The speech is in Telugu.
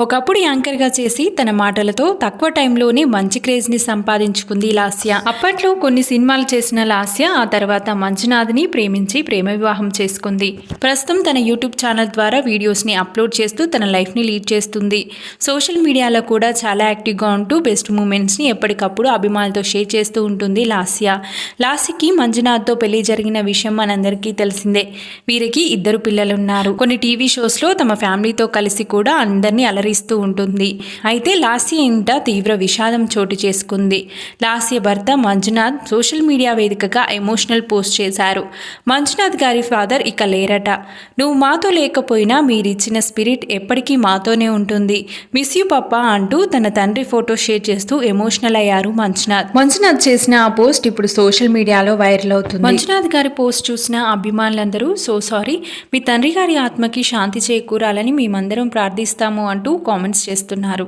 ఒకప్పుడు యాంకర్గా చేసి తన మాటలతో తక్కువ టైంలోనే మంచి క్రేజ్ని సంపాదించుకుంది లాస్య. అప్పట్లో కొన్ని సినిమాలు చేసిన లాస్య ఆ తర్వాత మంజునాథ్ని ప్రేమించి ప్రేమ వివాహం చేసుకుంది. ప్రస్తుతం తన యూట్యూబ్ ఛానల్ ద్వారా వీడియోస్ని అప్లోడ్ చేస్తూ తన లైఫ్ని లీడ్ చేస్తుంది. సోషల్ మీడియాలో కూడా చాలా యాక్టివ్గా ఉంటూ బెస్ట్ మూమెంట్స్ని ఎప్పటికప్పుడు అభిమానులతో షేర్ చేస్తూ ఉంటుంది లాస్య. లాస్యకి మంజునాథ్తో పెళ్ళి జరిగిన విషయం మనందరికీ తెలిసిందే. వీరికి ఇద్దరు పిల్లలున్నారు. కొన్ని టీవీ షోస్లో తమ ఫ్యామిలీతో కలిసి కూడా అందరినీ అలరిస్తూ ఉంటుంది. అయితే లాస్య ఇంట తీవ్ర విషాదం చోటు చేసుకుంది. లాస్య భర్త మంజునాథ్ సోషల్ మీడియా వేదికగా ఎమోషనల్ పోస్ట్ చేశారు. మంజునాథ్ గారి ఫాదర్ ఇక లేరట. నువ్వు మాతో లేకపోయినా మీరిచ్చిన స్పిరిట్ ఎప్పటికీ మాతోనే ఉంటుంది. మిస్ యూ పప్ప అంటూ తన తండ్రి ఫోటో షేర్ చేస్తూ ఎమోషనల్ అయ్యారు మంజునాథ్. మంజునాథ్ చేసిన ఆ పోస్ట్ ఇప్పుడు సోషల్ మీడియాలో వైరల్ అవుతుంది. మంజునాథ్ గారి పోస్ట్ చూసిన అభిమానులందరూ సో సారీ మీ తండ్రి గారి ఆత్మకి శాంతి చేకూరాలని మేమందరం ప్రార్థిస్తాము అంటూ కామెంట్స్ చేస్తున్నారు.